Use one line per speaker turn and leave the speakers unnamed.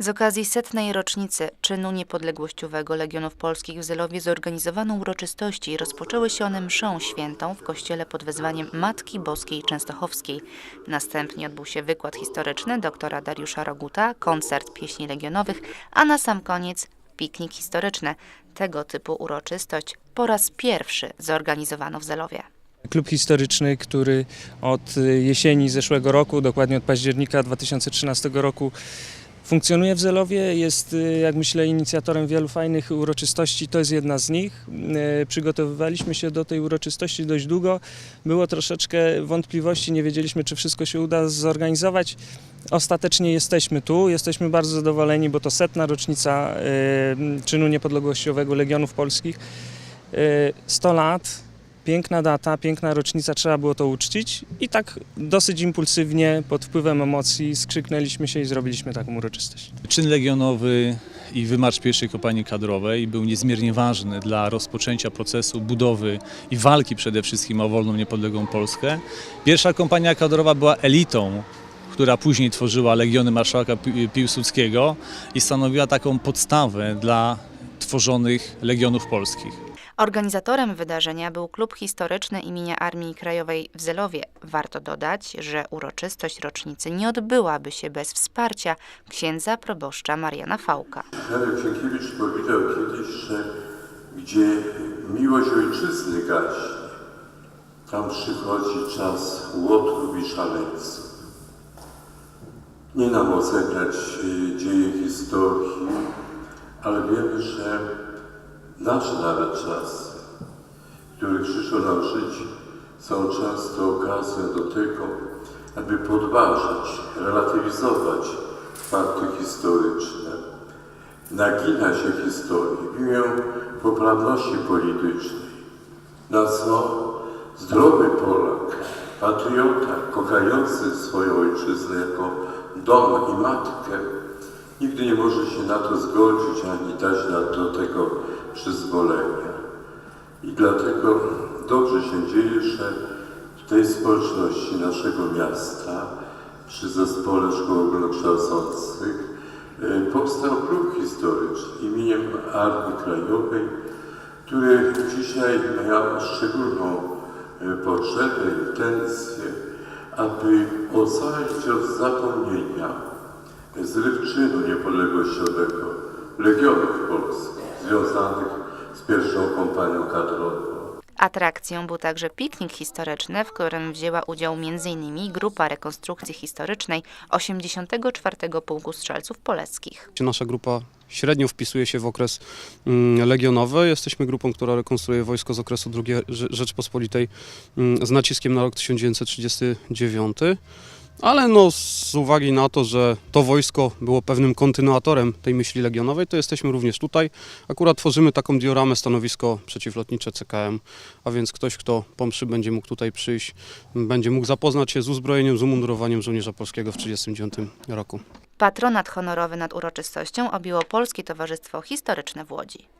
Z okazji setnej rocznicy czynu niepodległościowego Legionów Polskich w Zelowie zorganizowano uroczystości i rozpoczęły się one mszą świętą w kościele pod wezwaniem Matki Boskiej Częstochowskiej. Następnie odbył się wykład historyczny doktora Dariusza Roguta, koncert pieśni legionowych, a na sam koniec piknik historyczny. Tego typu uroczystość po raz pierwszy zorganizowano w Zelowie.
Klub historyczny, który od jesieni zeszłego roku, dokładnie od października 2013 roku funkcjonuje w Zelowie, jest y, jak myślę inicjatorem wielu fajnych uroczystości, to jest jedna z nich. Y, Przygotowywaliśmy się do tej uroczystości dość długo, było troszeczkę wątpliwości, nie wiedzieliśmy czy wszystko się uda zorganizować. Ostatecznie jesteśmy tu, jesteśmy bardzo zadowoleni, bo to setna rocznica y, czynu niepodległościowego Legionów Polskich. Y, 100 lat, piękna data, piękna rocznica, trzeba było to uczcić i tak dosyć impulsywnie, pod wpływem emocji skrzyknęliśmy się i zrobiliśmy taką uroczystość.
Czyn legionowy i wymarsz pierwszej kompanii kadrowej był niezmiernie ważny dla rozpoczęcia procesu budowy i walki przede wszystkim o wolną, niepodległą Polskę. Pierwsza kompania kadrowa była elitą, która później tworzyła legiony marszałka Pi- Piłsudskiego i stanowiła taką podstawę dla tworzonych legionów polskich.
Organizatorem wydarzenia był Klub Historyczny imienia Armii Krajowej w Zelowie. Warto dodać, że uroczystość rocznicy nie odbyłaby się bez wsparcia księdza proboszcza Mariana Fałka.
Henryk Sienkiewicz powiedział kiedyś, że gdzie miłość ojczyzny gaśnie, tam przychodzi czas łotrów i szaleńców. Nie nam oceniać e, dzieje historii, ale wiemy, że nasze nawet czasy, które przyszło nam żyć, są często okazją do tego, aby podważyć, relatywizować fakty historyczne. Nagina się historii w imię poprawności politycznej. Na co zdrowy Polak, patriota, kochający swoją ojczyznę jako dom i matkę, nigdy nie może się na to zgodzić ani dać do tego przyzwolenia. I dlatego dobrze się dzieje, że w tej społeczności naszego miasta, przy zespole szkół ogólnokształcących, e, powstał klub historyczny imieniem Armii Krajowej, który dzisiaj miał szczególną e, potrzebę, intencję, aby ocalić od zapomnienia zryw czynu niepodległościowego Legionów Polskich związanych z pierwszą kompanią kadrową.
Atrakcją był także piknik historyczny, w którym wzięła udział m.in. Grupa Rekonstrukcji Historycznej 84. Pułku Strzelców Poleckich.
Nasza grupa średnio wpisuje się w okres mm, legionowy. Jesteśmy grupą, która rekonstruuje wojsko z okresu II Rze- Rzeczpospolitej mm, z naciskiem na rok 1939. Ale no, z uwagi na to, że to wojsko było pewnym kontynuatorem tej myśli legionowej, to jesteśmy również tutaj. Akurat tworzymy taką dioramę stanowisko przeciwlotnicze CKM, a więc ktoś, kto po mszy będzie mógł tutaj przyjść, będzie mógł zapoznać się z uzbrojeniem, z umundurowaniem żołnierza polskiego w 1939 roku.
Patronat honorowy nad uroczystością objęło Polskie Towarzystwo Historyczne w Łodzi.